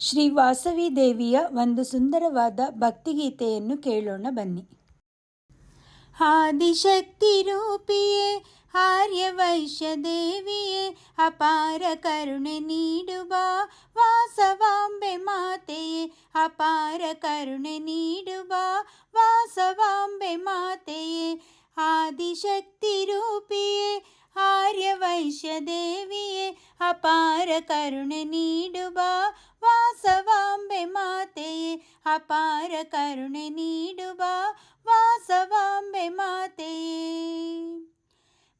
ಶ್ರೀ ವಾಸವಿ ದೇವಿಯ ಒಂದು ಸುಂದರವಾದ ಭಕ್ತಿಗೀತೆಯನ್ನು ಕೇಳೋಣ ಬನ್ನಿ ಆದಿಶಕ್ತಿ ರೂಪಿಯೇ ಆರ್ಯವೈಶ್ಯ ದೇವಿಯೇ ಅಪಾರ ಕರುಣೆ ನೀಡುವ ವಾಸವಾಂಬೆ ಮಾತೆಯೇ ಅಪಾರ ಕರುಣೆ ನೀಡುವ ವಾಸವಾಂಬೆ ಮಾತೆಯೇ ಆದಿಶಕ್ತಿ ರೂಪಿಯೇ ಆರ್ಯವೈಶ್ಯ ದೇವಿಯೇ ಅಪಾರ ಕರುಣೆ ನೀಡುವ ವಾಸವಾಂಬೆ ಮಾತೆಯೇ ಅಪಾರ ಕರುಣೆ ನೀಡುವ ವಾಸವಾಂಬೆ ಮಾತೆಯೇ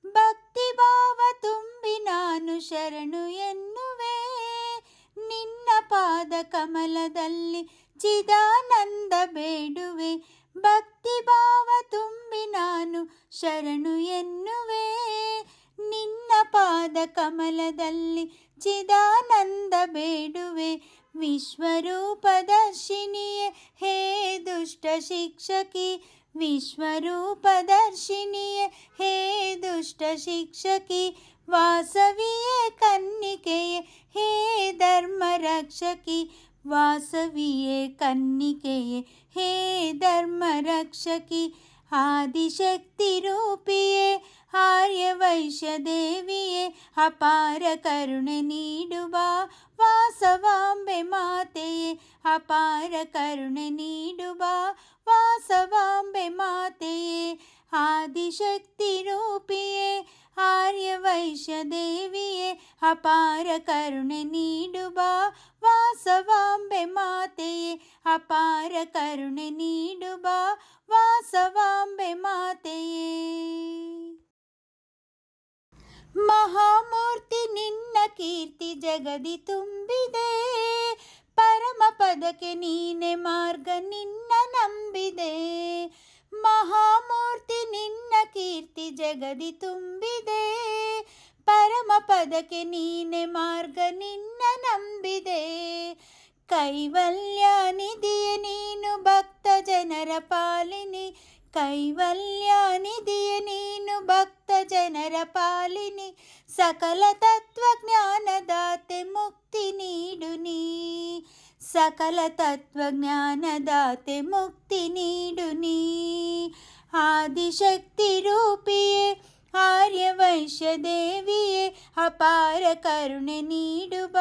ಭಕ್ತಿ ಭಾವ ತುಂಬಿ ನಾನು ಶರಣು ಎನ್ನುವೆ, ನಿನ್ನ ಪಾದ ಕಮಲದಲ್ಲಿ ಚಿದಾನಂದ ಬೇಡುವೆ. ಭಕ್ತಿ ಭಾವ ತುಂಬಿ ನಾನು ಶರಣು ಎನ್ನುವೆ, ನಿನ್ನ ಪಾದ ಕಮಲದಲ್ಲಿ ಚಿದಾನಂದ ಬೇಡುವೆ. विश्वरूपदर्शिनी हे दुष्ट शिक्षकी! विश्वरूपदर्शिनी हे दुष्ट शिक्षकी! वासवीय कन्निके हे धर्मरक्षकी! वासवीय कन्निके हे धर्मरक्षकी! आदिशक्तिरूपिये ആര്യവൈശ്യദേവിയെ അപാര കരുണ നീടുക വാസവാംബെ മാതയെ അപാര കരുണ നീടുക വാസവാംബെ മാതയെ ആദിശക്തി രൂപിയെ ആര്യവൈശ്യദേവിയെ അപാര കരുണ നീടുക വാസവാംബെ മാതയെ അപാര കരുണ നീടുക വാസവാംബെ മാതയെ ಮಹಾಮೂರ್ತಿ ನಿನ್ನ ಕೀರ್ತಿ ಜಗದಿ ತುಂಬಿದೆ. ಪರಮ ಪದಕ್ಕೆ ನೀನೆ ಮಾರ್ಗ ನಿನ್ನ ನಂಬಿದೆ. ಮಹಾಮೂರ್ತಿ ನಿನ್ನ ಕೀರ್ತಿ ಜಗದಿ ತುಂಬಿದೆ. ಪರಮ ಪದಕ್ಕೆ ನೀನೆ ಮಾರ್ಗ ನಿನ್ನ ನಂಬಿದೆ. ಕೈವಲ್ಯ ನಿಧಿಯ ನೀನು ಭಕ್ತ ಜನರ ಪಾಲಿನಿ. ಕೈವಲ್ಯ ನಿಧಿಯ ನೀನು ಭಕ್ತ ಜನರ ಪಾಲಿನಿ ಸಕಲ ತತ್ವಜ್ಞಾನದಾತೆ ಮುಕ್ತಿ ನೀಡು ನೀ ಸಕಲ ತತ್ವಜ್ಞಾನದಾತೆ ಮುಕ್ತಿ ನೀಡು ನೀ ಆದಿಶಕ್ತಿ ರೂಪಿಯೇ ಆರ್ಯವೈಶ್ಯ ದೇವಿಯೇ ಅಪಾರ ಕರುಣೆ ನೀಡುವ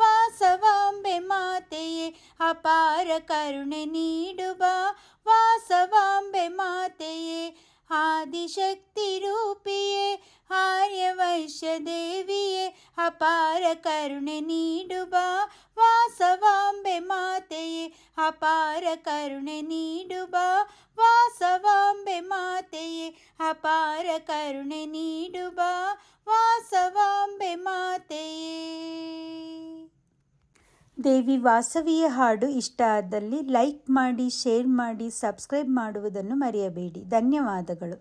ವಾಸವಾಂಬೆ ಮಾತೆಯೇ ಅಪಾರ ಕರುಣೆ ನೀಡುವ ವಾಸವಾಂಬೆ ಮಾತೆಯೇ ആദിശക്തി രൂപിയെ ആര്യവൈശ്യദേവിയെ അപാര കരുണ നീടുക വാസവാംബെ മാതയെ അപാര കരുണ നീടുക വാസവാംബെ മാതയെ അപാര കരുണ നീടുക വാസവാംബെ മാതയെ. ದೇವಿ ವಾಸವಿಯ ಹಾಡು ಇಷ್ಟ ಆದಲ್ಲಿ ಲೈಕ್ ಮಾಡಿ ಶೇರ್ ಮಾಡಿ ಸಬ್ಸ್ಕ್ರೈಬ್ ಮಾಡುವುದನ್ನು ಮರೆಯಬೇಡಿ. ಧನ್ಯವಾದಗಳು.